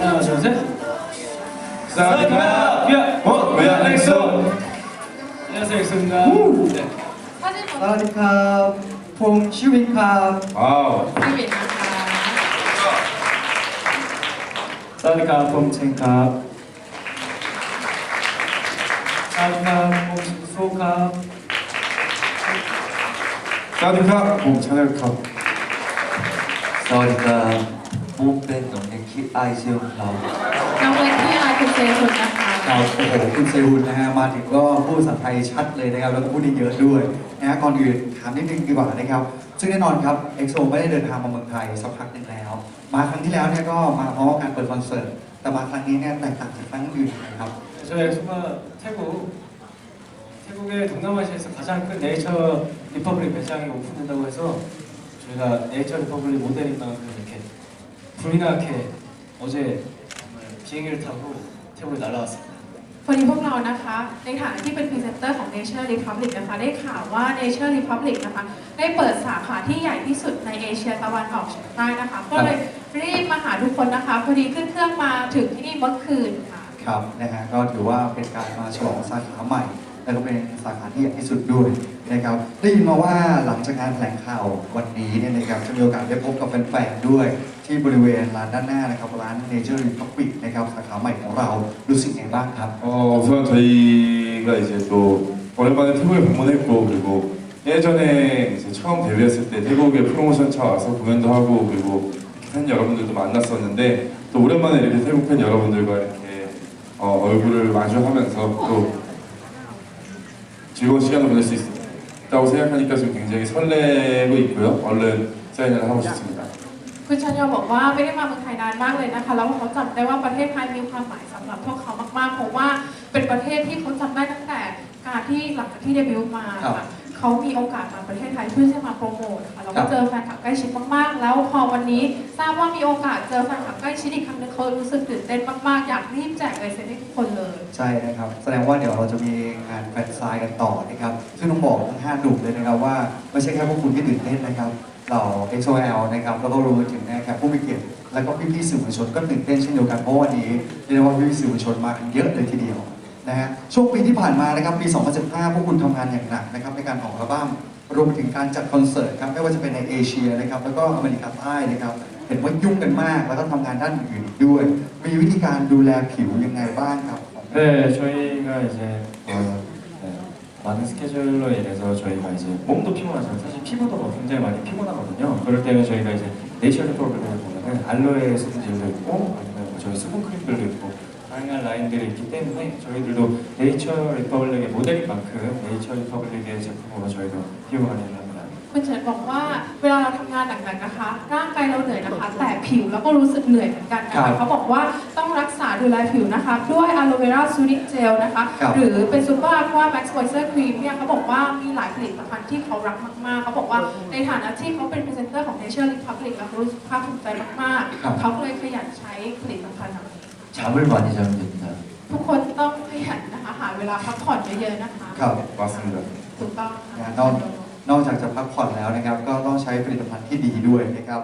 하나, 둘, 셋. 감사합니다. 귀야. 어? 왜 안 했어? 안녕하세요, 엑소입니다. 네. 사진 번호 사와디캅, 폼슈빈캅. 와우. 사진 사와디캅, 폼첸캅. 사와디캅, 폼소캅. สวัสดีครับผมชาแนลครับสวัสดีครับผมเป็นน้องเล็กที่อายเซลครับน้องเล็กที่อายคุณเซฮุนนะคะครับโอ้โหคุณเซฮุนนะฮะมาถึงก็พูดภาษาไทยชัดเลยนะครับแล้วก็พูดได้เยอะด้วยนะฮะก่อนอื่นถามนิดนึงดีกว่านะครับซึ่งแน่นอนครับเอ็กโซไม่ได้เดินทางมาเมืองไทยสักพักหนึ่งแล้ว มาครั้งที่แล้วเนี่ยก็มาเพราะการเปิดคอนเสิร์ตแต่มาครั้งนี้เนี่ยแตกต่างจากครั้งอื่นนะครับใช่ไหมครับว่า태국 태국의 동남아시아에서 가장 큰 네이처 리퍼블릭 매장이 오픈된다고 해서 저희가 네이처 리퍼블릭 모델인 만큼 이렇게 불이 나게 어제 정말 비행기를 타고 태국에 날아왔습니다. พอดีพวกเรานะคะ ในฐานะที่เป็นพรีเซนเตอร์ของ Nature Republic นะคะ ได้ข่าวว่า Nature Republic นะคะ ได้เปิดสาขาที่ใหญ่ที่สุดในเอเชียตะวันออกเฉียงใต้นะคะ ก็เลยรีบมาหาทุกคนนะคะ พอดีขึ้นเครื่องมาถึงที่นี่เมื่อคืนค่ะ ครับนะฮะก็ถือว่าเป็นการมาฉลองสาขาใหม่ และก็เป็นสาขาที่ใหญ่ที่สุดด้วยนะครับได้ยินมาว่าหลังจากงานแถลงข่าววันนี้เนี่ยนะครับจะมีโอกาสได้พบกับแฟนๆด้วย ที่บริเวณร้านด้านหน้านะครับร้าน Nature Republic นะครับสาขาใหม่ของเรารู้สึกยังไงบ้างครับ 어, 우선 저희가 이제 또 오랜만에 태국에 방문했고 그리고 예전에 이제 처음 데뷔했을 때 태국에 프로모션 차 와서 공연도 하고 그리고 이렇게 팬 여러분들도 만났었는데 또 오랜만에 이렇게 태국 팬 여러분들과 이렇게 어, 얼굴을 마주하면서 또 즐거운 시간을 보낼 수 있다고 생각하니까 지금 굉장히 설레고 있고요. 얼른 사인을 하고 싶습니다. คุณชันยอบอกว่าไม่ได้มาเมืองไทยนานมากเลยนะคะ แล้วเขาจำได้ว่าประเทศไทยมีความหมายสำหรับพวกเขามากๆ เพราะว่าเป็นประเทศที่เขาจำได้ตั้งแต่ การที่หลังจากที่เดบิวต์มาครัค่ะบเขามีโอกาสมาประเทศไทยเพื่อจะมาโปรโมทนะคะแล้วครัก็บ เจอแฟนคลับใกล้ชิดมากๆ แล้วพอวันนี้ทราบว่ามีโอกาสเจอแฟนคลับใกล้ชิดอีกครั้งหนึงเขารู้สึกตื่นเต้นมากๆ อยากรีบแจกลายเซ็นให้ทุกคนเลย ใช่นะครับ แสดงว่าเดี๋ยวเราจะมีงานแฟนซายกันต่อนะครับ ซึ่งต้องบอกทั้งห้าหนุ่มเลยนะครับว่าไม่ใช่แค่พวกคุณที่ตื่นเต้นนะครับเรา XOL นะครับแล้วก็รวมไปถึงนะครับผู้มีเกียรติและก็พี่ๆสื่อมวลชนก็ตื่นเต้นเช่นเดียวกันเพราะวันนี้เรียกได้ว่าพี่ๆสื่อมวลชนมากันเยอะเลยทีเดียวนะฮะช่วงปีที่ผ่านมานะครับปี 2015 พวกคุณทำงานอย่างหนักนะครับในการออกอัลบั้มรวมไปถึงการจัดคอนเสิร์ตครับไม่ว่าจะเป็นในเอเชียนะครับแล้วก็อเมริกาใต้นะครับเห็นว่ายุ่งกันมาก แล้วก็ทำงานด้านอื่นๆอีกด้วย มีวิธีการดูแลผิวยังไงบ้างครับ 네, 저희가 이제 어, 네, 많은 스케줄로 인해서 저희가 이제 몸도 피곤하잖아요. 사실 피부도 뭐 굉장히 많이 피곤하거든요. 그럴 때는 저희가 이제 네이처 리퍼블릭을 보면은 알로에 수분질도 있고 아니면 뭐 저희 수분 크림들도 있고 다양한 라인들이 있기 때문에 저희들도 네이처 리퍼블릭의 모델인 만큼 네이처 리퍼블릭의 제품으로 저희도 이용하는 합니다. คุณเฉินบอกว่าเวลาเราทำงานหนักๆนะคะ ร่างกายเราเหนื่อยนะคะ แต่ผิวแล้วก็รู้สึกเหนื่อยเหมือนกันนะ ครั คะ บ เขาบอกว่าต้องรักษาดูแลผิวนะคะ ด้วยอะโลเวราซูริเจลนะคะ ครับ หรือเป็นซูเปอร์อะควาแม็กซ์มอยเซอร์ครีมเนี่ยเขาบอกว่ามีหลายผลิตภัณฑ์ที่เขารักมากๆ เขาบอกว่าในฐานะที่เขาเป็นพรีเซนเตอร์ของ Nature Republic แล้วเขารู้สึกภาคภูมิใจมาก ครับ ๆ เขาก็เลยขยันใช้ผลิตภัณฑ์เหล่านี้ 잠을 많이 자면 됩니다. ทุกคนต้องขยันนะคะหาเวลาพักผ่อนเยอะๆนะคะ ครับ 맞습니다. ถูกต้อง นะ ค่ะ นอกนอกจากจะพักผ่อนแล้วนะครับ ก็ต้องใช้ผลิตภัณฑ์ที่ดีด้วยนะครับ